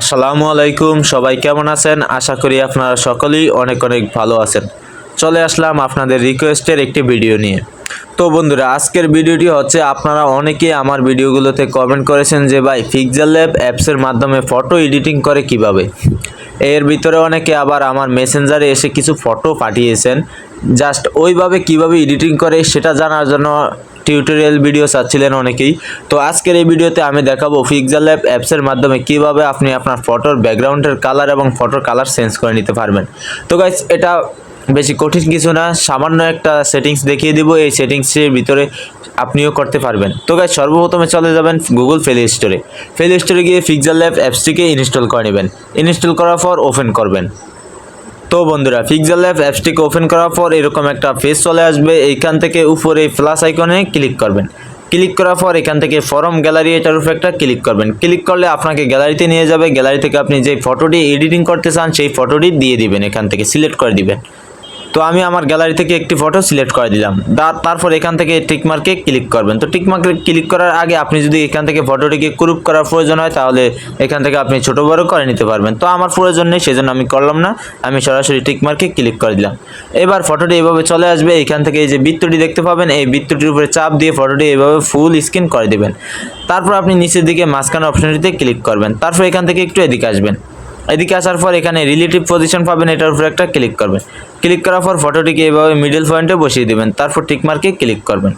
আসসালামু আলাইকুম, সবাই কেমন আছেন? আশা করি আপনারা সকলেই অনেক অনেক ভালো আছেন। চলে আসলাম আপনাদের রিকোয়েস্টের একটি ভিডিও নিয়ে। তো বন্ধুরা, আজকের ভিডিওটি হচ্ছে, আপনারা অনেকেই আমার ভিডিওগুলোতে কমেন্ট করেছেন যে, ভাই পিক্সেল ল্যাব অ্যাপসের মাধ্যমে ফটো এডিটিং করে কীভাবে? এর ভিতরে অনেকে আবার আমার মেসেঞ্জারে এসে কিছু ফটো পাঠিয়েছেন। জাস্ট ওইভাবে কীভাবে এডিটিং করে, সেটা জানার জন্য টিউটোরিয়াল ভিডিও চাচ্ছিলেন অনেকেই। তো আজকের এই ভিডিওতে আমি দেখাবো পিক্সেল ল্যাব অ্যাপসের মাধ্যমে কীভাবে আপনি আপনার ফটোর ব্যাকগ্রাউন্ডের কালার এবং ফটোর কালার চেঞ্জ করে নিতে পারবেন। তো গাইস এটা বেশি কঠিন কিছু না, সামান্য একটা সেটিংস দেখিয়ে দিব, এই সেটিংসের ভিতরে আপনিও করতে পারবেন। তো গাইস সর্বপ্রথমে চলে যাবেন গুগল প্লে স্টোরে প্লে স্টোরে গিয়ে পিক্সেল ল্যাব অ্যাপসটিকে ইনস্টল করে নেবেন। ইনস্টল করার পর ওপেন করবেন। তো বন্ধুরা পিক্সেল ল্যাব অ্যাপসটিকে ওপেন করার পর এরকম একটা ফেস চলে আসবে। এইখান থেকে উপরে প্লাস আইকনে ক্লিক করবেন। ক্লিক করার পর এখান থেকে ফরম গ্যালারি এটার উপর একটা ক্লিক করবেন। ক্লিক করলে আপনাকে গ্যালারিতে নিয়ে যাবে। গ্যালারি থেকে আপনি যে ফটোটি এডিটিং করতে চান, সেই ফটোটি দিয়ে দিবেন এখান থেকে সিলেক্ট করে দিবেন। তো আমি আমার গ্যালারি থেকে একটি ফটো সিলেক্ট করে দিলাম। তার- তারপর এখান থেকে টিকমার্কে ক্লিক করবেন। তো টিকমার্কে ক্লিক করার আগে আপনি যদি এখান থেকে ফটোটিকে ক্রুপ করার প্রয়োজন হয়, তাহলে এখান থেকে আপনি ছোট বড় করে নিতে পারবেন। তো আমার প্রয়োজন নেই, সেজন্য আমি করলাম না। আমি সরাসরি টিকমার্কে ক্লিক করে দিলাম। এবার ফটোটি এভাবে চলে আসবে। এখান থেকে এই যে বৃত্তটি দেখতে পাবেন, এই বৃত্তটির উপরে চাপ দিয়ে ফটোটি এভাবে ফুল স্ক্রিন করে দিবেন। তারপর আপনি নিচের দিকে মাঝখানে অপশনটিতে ক্লিক করবেন। তারপর এখান থেকে একটু এদিকে আসবেন। এদিকে আসার পর এখানে রিলেটিভ পজিশন পাবেন, এটার উপর একটা ক্লিক করবেন। ক্লিক করার পর ফটোটিকে এভাবে মিডল পয়েন্টে বসিয়ে দেবেন, তারপর টিকমার্কে ক্লিক করবেন।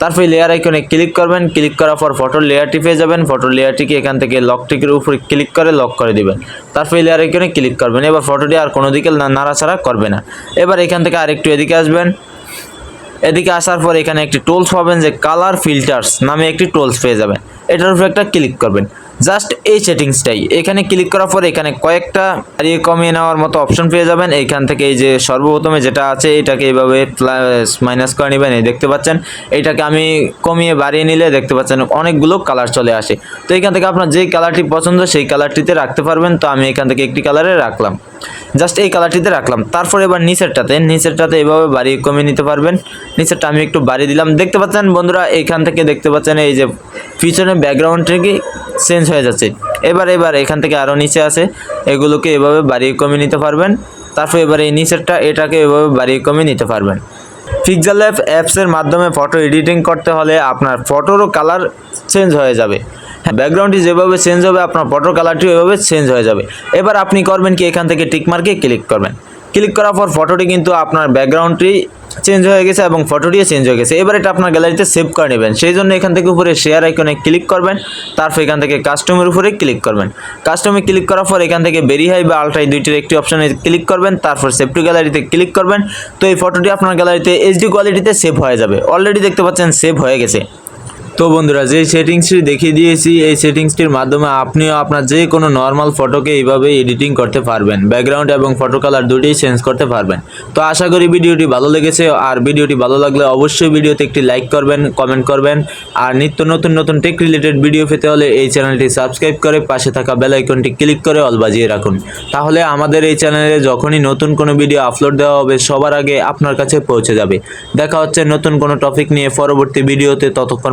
তারপর লেয়ার আইকনে ক্লিক করবেন ক্লিক করার পর ফটোর লেয়ারটি পেয়ে যাবেন ফটোর লেয়ারটিকে এখান থেকে লকটিকের উপরে ক্লিক করে লক করে দিবেন। তারপর লেয়ার আইকনে ক্লিক করবেন, এবার ফটোটি আর কোনো দিকে নাড়াচাড়া করবে না। এবার এখান থেকে আরেকটু এদিকে আসবেন। এদিকে আসার পর এখানে একটি টুলস পাবেন যে কালার ফিল্টার্স নামে একটি টুলস পেয়ে যাবেন। এটার উপর একটা ক্লিক করবেন। জাস্ট এই সেটিংসটাই। এখানে ক্লিক করার পর এখানে কয়েকটা হারিয়ে কমিয়ে নেওয়ার মতো অপশন পেয়ে যাবেন। এইখান থেকে এই যে সর্বপ্রথমে যেটা আছে, এটাকে এইভাবে প্লাস মাইনাস করে নেবেন। এই দেখতে পাচ্ছেন, এটাকে আমি কমিয়ে বাড়িয়ে নিলে দেখতে পাচ্ছেন অনেকগুলো কালার চলে আসে। তো এখান থেকে আপনার যেই কালারটি পছন্দ, সেই কালারটিতে রাখতে পারবেন। তো আমি এখান থেকে একটি কালারে রাখলাম। জাস্ট এই কালারটিতে রাখলাম। তারপর এবার নিচেরটাতে নিচেরটাতে এভাবে বাড়িয়ে কমিয়ে নিতে পারবেন। নিচেরটা আমি একটু বাড়িয়ে দিলাম। দেখতে পাচ্ছেন বন্ধুরা এইখান থেকে দেখতে পাচ্ছেন এই যে পিছনে ব্যাকগ্রাউন্ড থেকে চেঞ্জ হয়ে যাচ্ছে। এবার এবার এখান থেকে আরও নিচে আছে। এগুলোকে এভাবে বাড়িয়ে কমিয়ে নিতে পারবেন। তারপর এবার এই নিচেরটা, এটাকে এভাবে বাড়িয়ে কমিয়ে নিতে পারবেন। পিক্সেল অ্যাপসের মাধ্যমে ফটো এডিটিং করতে হলে আপনার ফটোরও কালার চেঞ্জ হয়ে যাবে। ব্যাকগ্রাউন্ডটি যেভাবে চেঞ্জ হবে, আপনার ফটোর কালারটিও এভাবে চেঞ্জ হয়ে যাবে। এবার আপনি করবেন কি, এখান থেকে টিকমার্কে ক্লিক করবেন। ক্লিক করার পর ফটোটি কিন্তু আপনার ব্যাকগ্রাউন্ডটি চেঞ্জ হয়ে গেছে এবং ফটোটিও চেঞ্জ হয়ে গেছে। এবার এটা আপনার গ্যালারিতে সেভ করে নেবেন। সেই জন্য এখান থেকে উপরে শেয়ার আইকনে ক্লিক করবেন। তারপর এখান থেকে কাস্টমের উপরে ক্লিক করবেন। কাস্টমে ক্লিক করার পর এখান থেকে বেরিহাই বা আলট্রাই দুইটির একটি অপশনে ক্লিক করবেন। তারপর সেভ টু গ্যালারিতে ক্লিক করবেন। তো এই ফটোটি আপনার গ্যালারিতে এইচডি কোয়ালিটিতে সেভ হয়ে যাবে। অলরেডি দেখতে পাচ্ছেন সেভ হয়ে গেছে। তো বন্ধুরা, যে সেটিংসটি দেখিয়ে দিয়েছি, এই সেটিংসটির মাধ্যমে আপনিও আপনার যে কোনো নর্মাল ফটোকে এইভাবে এডিটিং করতে পারবেন। ব্যাকগ্রাউন্ড এবং ফটো কালার দুটোই চেঞ্জ করতে পারবেন। তো আশা করি ভিডিওটি ভালো লেগেছে, আর ভিডিওটি ভালো লাগলে অবশ্যই ভিডিওতে একটি লাইক করবেন কমেন্ট করবেন, আর নিত্য নতুন নতুন টেক রিলেটেড ভিডিও পেতে হলে এই চ্যানেলটি সাবস্ক্রাইব করে পাশে থাকা বেল আইকনটি ক্লিক করে অল বাজিয়ে রাখুন। তাহলে আমাদের এই চ্যানেলে যখনই নতুন কোনো ভিডিও আপলোড দেওয়া হবে, সবার আগে আপনার কাছে পৌঁছে যাবে। দেখা হচ্ছে নতুন কোনো টপিক নিয়ে পরবর্তী ভিডিওতে ততক্ষণ